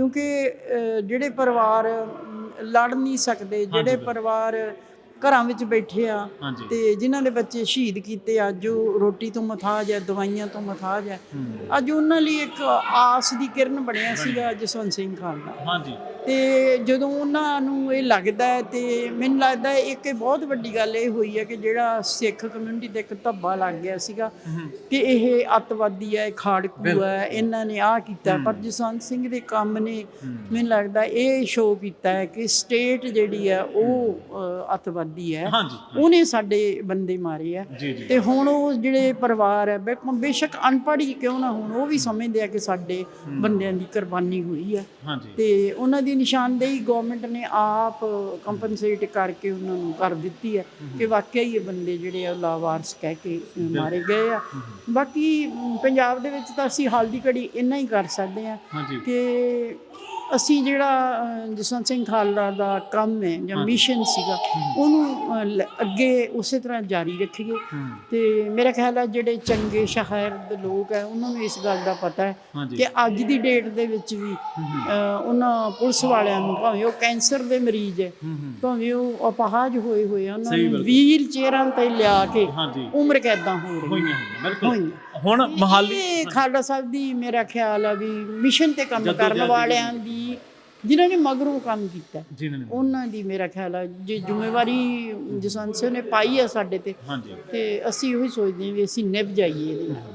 ਕਿਉਂਕਿ ਜਿਹੜੇ ਪਰਿਵਾਰ ਲੜ ਨਹੀਂ ਸਕਦੇ ਜਿਹੜੇ ਪਰਿਵਾਰ ਘਰਾਂ ਵਿੱਚ ਬੈਠੇ ਆ ਹਾਂਜੀ। ਤੇ ਜਿਨ੍ਹਾਂ ਦੇ ਬੱਚੇ ਸ਼ਹੀਦ ਕੀਤੇ ਅੱਜ ਉਹ ਰੋਟੀ ਤੋਂ ਮਥਾਜ ਹੈ ਦਵਾਈਆਂ ਤੋਂ ਮਥਾਜ ਹੈ। ਅੱਜ ਉਹਨਾਂ ਲਈ ਇੱਕ ਆਸ ਦੀ ਕਿਰਨ ਬਣਿਆ ਸੀਗਾ ਜਸਵੰਤ ਸਿੰਘ ਖਾਲੜਾ। ਹਾਂਜੀ। ਤੇ ਜਦੋਂ ਉਹਨਾਂ ਨੂੰ ਇਹ ਲੱਗਦਾ ਹੈ ਤੇ ਮੈਨੂੰ ਲੱਗਦਾ ਹੈ ਇੱਕ ਇਹ ਬਹੁਤ ਵੱਡੀ ਗੱਲ ਇਹ ਹੋਈ ਹੈ ਕਿ ਜਿਹੜਾ ਸਿੱਖ ਕਮਿਊਨਿਟੀ ਤੇ ਇੱਕ ਧੱਬਾ ਲੱਗ ਗਿਆ ਸੀਗਾ ਕਿ ਇਹ ਅੱਤਵਾਦੀ ਹੈ ਇਹ ਖਾੜਕੂ ਹੈ ਇਹਨਾਂ ਨੇ ਆਹ ਕੀਤਾ। ਪਰ ਜਸਵੰਤ ਸਿੰਘ ਦੇ ਕੰਮ ਨੇ ਮੈਨੂੰ ਲੱਗਦਾ ਇਹ ਸ਼ੋਅ ਕੀਤਾ ਹੈ ਕਿ ਸਟੇਟ ਜਿਹੜੀ ਹੈ ਉਹ ਅ, ਅੱਤਵਾਦੀ ਹੈ। ਹਾਂਜੀ ਉਹਨੇ ਸਾਡੇ ਬੰਦੇ ਮਾਰੇ ਆ। ਤੇ ਹੁਣ ਉਹ ਜਿਹੜੇ ਪਰਿਵਾਰ ਹੈ ਬੇਸ਼ੱਕ ਅਨਪੜ੍ਹ ਹੀ ਕਿਉਂ ਨਾ ਹੋਣ ਉਹ ਵੀ ਸਮਝਦੇ ਆ ਕਿ ਸਾਡੇ ਬੰਦਿਆਂ ਦੀ ਕੁਰਬਾਨੀ ਹੋਈ ਹੈ ਹਾਂਜੀ। ਤੇ ਉਹਨਾਂ ਦੀ ਨਿਸ਼ਾਨਦੇਹੀ ਗਵਰਨਮੈਂਟ ਨੇ ਆਪ ਕੰਪਨਸੇਟ ਕਰਕੇ ਉਹਨਾਂ ਨੂੰ ਕਰ ਦਿੱਤੀ ਹੈ। ਕਿ ਵਾਕਿਆ ਹੀ ਇਹ ਬੰਦੇ ਜਿਹੜੇ ਆ ਲਾਵਾਰਸ ਕਹਿ ਕੇ ਮਾਰੇ ਗਏ ਆ। ਬਾਕੀ ਪੰਜਾਬ ਦੇ ਵਿੱਚ ਤਾਂ ਅਸੀਂ ਹਾਲ ਦੀ ਘੜੀ ਇੰਨਾ ਹੀ ਕਰ ਸਕਦੇ ਆ ਕਿ ਅਸੀਂ ਜਿਹੜਾ ਜਸਵੰਤ ਸਿੰਘ ਖਾਲੜਾ ਦਾ ਕੰਮ ਹੈ ਜਾਂ ਮਿਸ਼ਨ ਸੀਗਾ ਉਹਨੂੰ ਲ- ਅੱਗੇ ਉਸੇ ਤਰ੍ਹਾਂ ਜਾਰੀ ਰੱਖੀਏ। ਤੇ ਮੇਰਾ ਖਿਆਲ ਹੈ ਜਿਹੜੇ ਚੰਗੇ ਸ਼ਹਿਰ ਦੇ ਲੋਕ ਹੈ ਉਹਨਾਂ ਨੂੰ ਇਸ ਗੱਲ ਦਾ ਪਤਾ ਹੈ ਹਾਂਜੀ। ਕਿ ਅੱਜ ਦੀ ਡੇਟ ਦੇ ਵਿੱਚ ਵੀ ਅ, ਉਹਨਾਂ ਪੁਲਿਸ ਵਾਲਿਆਂ ਨੂੰ ਭਾਵੇਂ ਉਹ ਕੈਂਸਰ ਦੇ ਮਰੀਜ਼ ਹੈ ਹੂੰ ਹੂੰ। ਭਾਵੇਂ ਉਹ ਅਪਾਹਜ ਹੋਏ ਹੋਏ ਆ ਉਹਨਾਂ ਸਹੀ ਨੂੰ ਬਿਲਕੁਲ। ਵੀਲ ਚੇਅਰਾਂ ਤੇ ਲਿਆ ਕੇ ਹਾਂਜੀ। ਉਮਰ ਕੈਦਾਂ ਹੋ ਰਹੀਆਂ ਹੋਈਆਂ ਹੋਈਆਂ ਬਿਲਕੁਲ। ਹੋਈਆਂ। ਹੁਣ ਮਹਾਲੀ ਇਹ ਖਾਲੜਾ ਸਾਹਿਬ ਦੀ ਮੇਰਾ ਖਿਆਲ ਆ ਵੀ ਮਿਸ਼ਨ ਤੇ ਕੰਮ ਕਰਨ ਦੀ ਵਾਲਿਆਂ ਦੀ ਜਿਨ੍ਹਾਂ ਨੇ ਮਗਰੋਂ ਕੰਮ ਕੀਤਾ। ਜਿਨ੍ਹਾਂ ਨੇ ਉਹਨਾਂ ਦੀ ਮੇਰਾ ਖਿਆਲ ਆ ਜੇ ਜ਼ਿੰਮੇਵਾਰੀ ਜਸਵੰਤ ਸਿੰਘ ਨੇ ਪਾਈ ਆ ਸਾਡੇ ਤੇ ਹਾਂਜੀ। ਤੇ ਅਸੀਂ ਉਹੀ ਸੋਚਦੇ ਹਾਂ ਵੀ ਅਸੀਂ ਨਿਭ ਜਾਈਏ ਇਹਦੇ ਨਾਲ।